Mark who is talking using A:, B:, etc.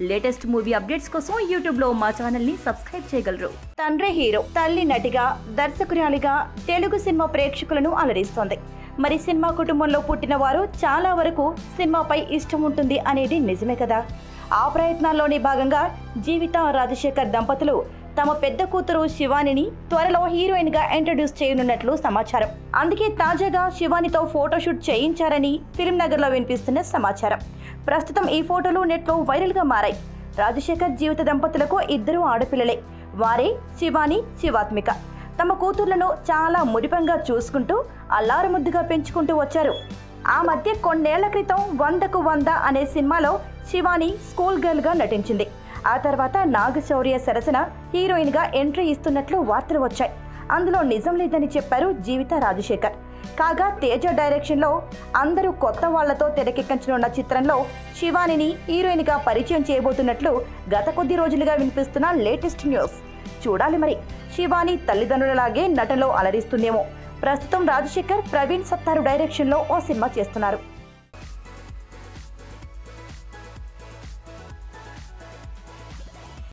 A: Latest movie updates కోసం యూట్యూబ్లో మా ఛానల్ని సబ్స్క్రైబ్ చేయగలరు. తండ్రి హీరో తల్లి నటిగా దర్శకురాలిగా తెలుగు సినిమా ప్రేక్షకులను అలరిస్తోంది. మరి సినిమా కుటుంబంలో పుట్టిన వారు చాలా వరకు సినిమాపై ఇష్టం ఉంటుంది అనేది నిజమే కదా? ఆ ప్రయత్నాల్లోని భాగంగా జీవిత రాజశేఖర్ దంపతులు తమ పెద్ద కూతురు శివానిని త్వరలో హీరోయిన్గా ఇంట్రడ్యూస్ చేయనున్నట్లు సమాచారం. అందుకే తాజాగా శివానితో ఫోటోషూట్ చేయించారని ఫిల్మ్ నగర్లో వినిపిస్తున్న సమాచారం. ప్రస్తుతం ఈ ఫోటోలు నెట్లో వైరల్గా మారాయి. రాజశేఖర్ జీవిత దంపతులకు ఇద్దరు ఆడపిల్లలే. వారే శివాని శివాత్మిక. తమ కూతుర్లను చాలా మురిపంగా చూసుకుంటూ అల్లారుముద్దుగా పెంచుకుంటూ వచ్చారు. ఆ మధ్య కొన్నేళ్ళ క్రితం వందకు వంద అనే సినిమాలో శివాని స్కూల్ గర్ల్గా నటించింది. ఆ తర్వాత నాగశౌర్య సరసన హీరోయిన్గా ఎంట్రీ ఇస్తున్నట్లు వార్తలు వచ్చాయి. అందులో నిజం లేదని చెప్పారు జీవిత రాజశేఖర్. కాగా తేజ డైరెక్షన్లో అందరూ కొత్త వాళ్ళతో తెరకెక్కించనున్న చిత్రంలో శివానిని హీరోయిన్గా పరిచయం చేయబోతున్నట్లు గత కొద్ది రోజులుగా వినిపిస్తున్న లేటెస్ట్ న్యూస్. చూడాలి మరి. శివాని తల్లిదండ్రులలాగే నటలో అలరిస్తుందేమో. ప్రస్తుతం రాజశేఖర్ ప్రవీణ్ సత్తారు డైరెక్షన్లో ఓ సినిమా చేస్తున్నారు.